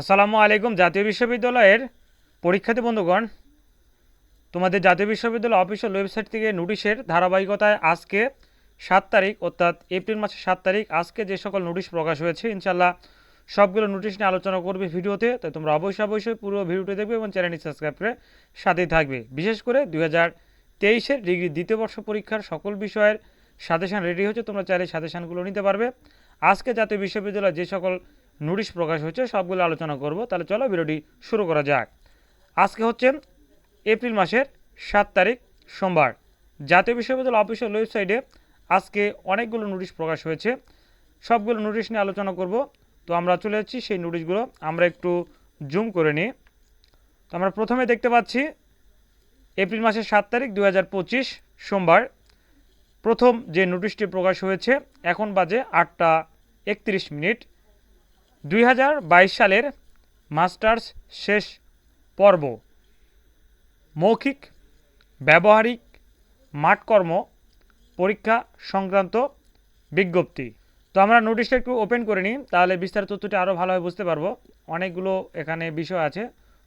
আসসালামু আলাইকুম। জাতীয় বিশ্ববিদ্যালয়ের পরীক্ষার্থী বন্ধুগণ, তোমাদের জাতীয় বিশ্ববিদ্যালয় অফিসিয়াল ওয়েবসাইট থেকে নোটিশের ধারাবাহিকতায় আজকে সাত তারিখ, অর্থাৎ এপ্রিল মাসের সাত তারিখ, আজকে যে সকল নোটিশ প্রকাশ হয়েছে ইনশাল্লাহ সবগুলো নোটিশ নিয়ে আলোচনা করবে ভিডিওতে। তাই তোমরা অবশ্যই অবশ্যই পুরো ভিডিওটি দেখবে এবং চ্যানেলটি সাবস্ক্রাইব করে সাথেই থাকবে। বিশেষ করে দুই হাজার তেইশের ডিগ্রি দ্বিতীয় বর্ষ পরীক্ষার সকল বিষয়ের সাজেশান রেডি হচ্ছে তোমরা চাইলে সাজেশানগুলো নিতে পারবে। আজকে জাতীয় বিশ্ববিদ্যালয়ে যে সকল নোটিশ প্রকাশ হয়েছে, সবগুলো আলোচনা করব। তাহলে চলো ভিডিওটি শুরু করা যাক। আজকে হচ্ছে এপ্রিল মাসের সাত তারিখ, সোমবার। জাতীয় বিশ্ববিদ্যালয় অফিসিয়াল ওয়েবসাইটে আজকে অনেকগুলো নোটিশ প্রকাশ হয়েছে। সবগুলো নোটিশ নিয়ে আলোচনা করব। তো আমরা চলে যাচ্ছি সেই নোটিশগুলো। আমরা একটু জুম করে নিই। তো আমরা প্রথমে দেখতে পাচ্ছি, এপ্রিল মাসের সাত তারিখ দু হাজার পঁচিশ, সোমবার। প্রথম যে নোটিশটি প্রকাশ হয়েছে, এখন বাজে আটটা একত্রিশ মিনিট। দুই হাজার বাইশ সালের মাস্টার্স শেষ পর্ব। মৌখিক, ব্যবহারিক মাঠকর্ম পরীক্ষা সংক্রান্ত বিজ্ঞপ্তি। তো আমরা নোটিশটা একটু ওপেন করে নিই, তাহলে বিস্তারিত তথ্যটি আরও ভালোভাবে বুঝতে পারব। অনেকগুলো এখানে বিষয় আছে,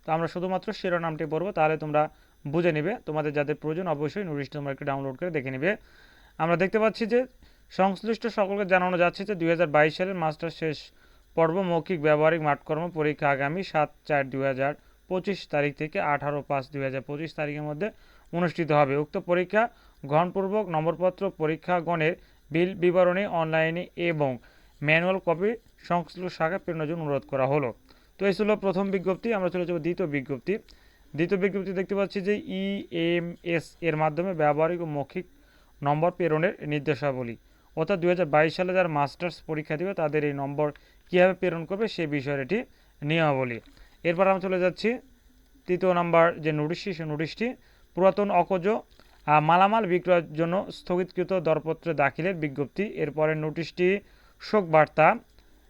তো আমরা শুধুমাত্র শিরোনামটি পড়ব, তাহলে তোমরা বুঝে নেবে। তোমাদের যাদের প্রয়োজন, অবশ্যই নোটিশটা তোমরা একটু ডাউনলোড করে দেখে নেবে। আমরা দেখতে পাচ্ছি যে সংশ্লিষ্ট সকলকে জানানো যাচ্ছে যে দুই হাজার বাইশ সালের মাস্টার শেষ পর্ব, মৌখিক, ব্যবহারিক মাঠকর্ম পরীক্ষা আগামী সাত চার দুই হাজার পঁচিশ তারিখ থেকে আঠারো পাঁচ দুই হাজার পঁচিশ তারিখের মধ্যে অনুষ্ঠিত হবে। উক্ত পরীক্ষা গ্রহণপূর্বক নম্বরপত্র পরীক্ষাগণের বিল বিবরণী অনলাইনে এবং ম্যানুয়াল কপি সংশ্লিষ্ট শাখায় প্রেরণের জন্য অনুরোধ করা হলো। তো এই ছিল প্রথম বিজ্ঞপ্তি। আমরা চলে যাব দ্বিতীয় বিজ্ঞপ্তি। দ্বিতীয় বিজ্ঞপ্তি দেখতে পাচ্ছি যে ইএমএস এর মাধ্যমে ব্যবহারিক ও মৌখিক নম্বর প্রেরণের নির্দেশাবলী। অর্থাৎ দু হাজার বাইশ সালে যারা মাস্টার্স পরীক্ষা দেবে, তাদের এই নম্বর কীভাবে প্রেরণ করবে সে বিষয়ের এটি নিয়মাবলী। এরপর আমরা চলে যাচ্ছি তৃতীয় নাম্বার যে নোটিশটি সে নোটিশটি, পুরাতন অকজ মালামাল বিক্রয়ের জন্য স্থগিতকৃত দরপত্র দাখিলের বিজ্ঞপ্তি। এরপরে নোটিশটি শোক বার্তা।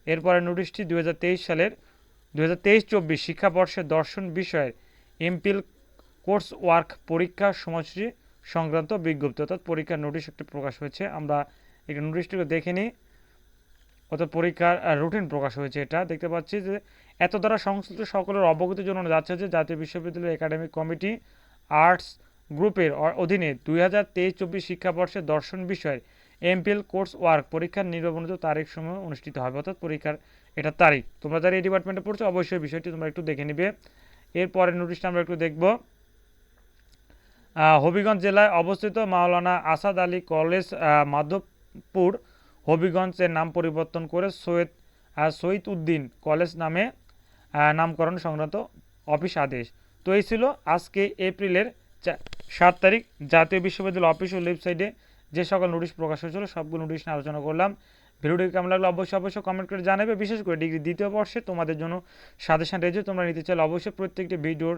এরপরে নোটিশটি দু হাজার তেইশ সালের দু হাজার তেইশ চব্বিশ শিক্ষাবর্ষের দর্শন বিষয়ের এমপিল কোর্স ওয়ার্ক পরীক্ষা সময়সূচি সংক্রান্ত বিজ্ঞপ্তি। অর্থাৎ পরীক্ষার নোটিশ একটি প্রকাশ হয়েছে। আমরা এই নোটিশটিকে দেখে নিই অর্থাৎ পরীক্ষার রুটিন প্রকাশ হয়েছে এটা। দেখতে পাচ্ছি যে এত দ্বারা সংশ্লিষ্ট সকলের অবগতির জন্য যাচ্ছে যে জাতীয় বিশ্ববিদ্যালয় একাডেমিক কমিটি আর্টস গ্রুপের অধীনে দুই হাজার তেইশ চব্বিশ শিক্ষাবর্ষের দর্শন বিষয়ের এমপিএল কোর্স ওয়ার্ক পরীক্ষার নির্বাচনিত তারিখ সময় অনুষ্ঠিত হবে। অর্থাৎ পরীক্ষার এটা তারিখ। তোমরা যারা এই ডিপার্টমেন্টে পড়ছো, অবশ্যই বিষয়টি তোমরা একটু দেখে নিবে। এরপরের নোটিশটা আমরা একটু দেখব। হবিগঞ্জ জেলায় অবস্থিত মাওলানা আসাদ আলী কলেজ আহ, মাধবপুর হবিগঞ্জের নাম পরিবর্তন করে সৈয়দ শহীদ উদ্দিন কলেজ নামে নামকরণ সংক্রান্ত অফিস আদেশ। তো এই ছিল আজকে এপ্রিলের সাত তারিখ। জাতীয় বিশ্ববিদ্যালয় অফিসিয়াল ওয়েবসাইটে যে সকল নোটিশ প্রকাশ হয়েছিল সবগুলো নোটিশ নিয়ে আলোচনা করলাম। ভিডিওটি কেমন লাগল অবশ্যই অবশ্যই কমেন্ট করে জানাবে। বিশেষ করে ডিগ্রি দ্বিতীয় বর্ষে তোমাদের জন্য সাজেশন রয়েছে তোমরা নিতে চাইলে অবশ্যই প্রত্যেকটি ভিডিওর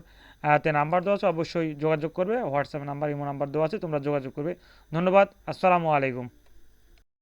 তে নাম্বার দেওয়া আছে। অবশ্যই যোগাযোগ করবে। হোয়াটসঅ্যাপ নাম্বার ইমো নাম্বার দেওয়া আছে। তোমরা যোগাযোগ করবে। ধন্যবাদ। আসসালামু আলাইকুম।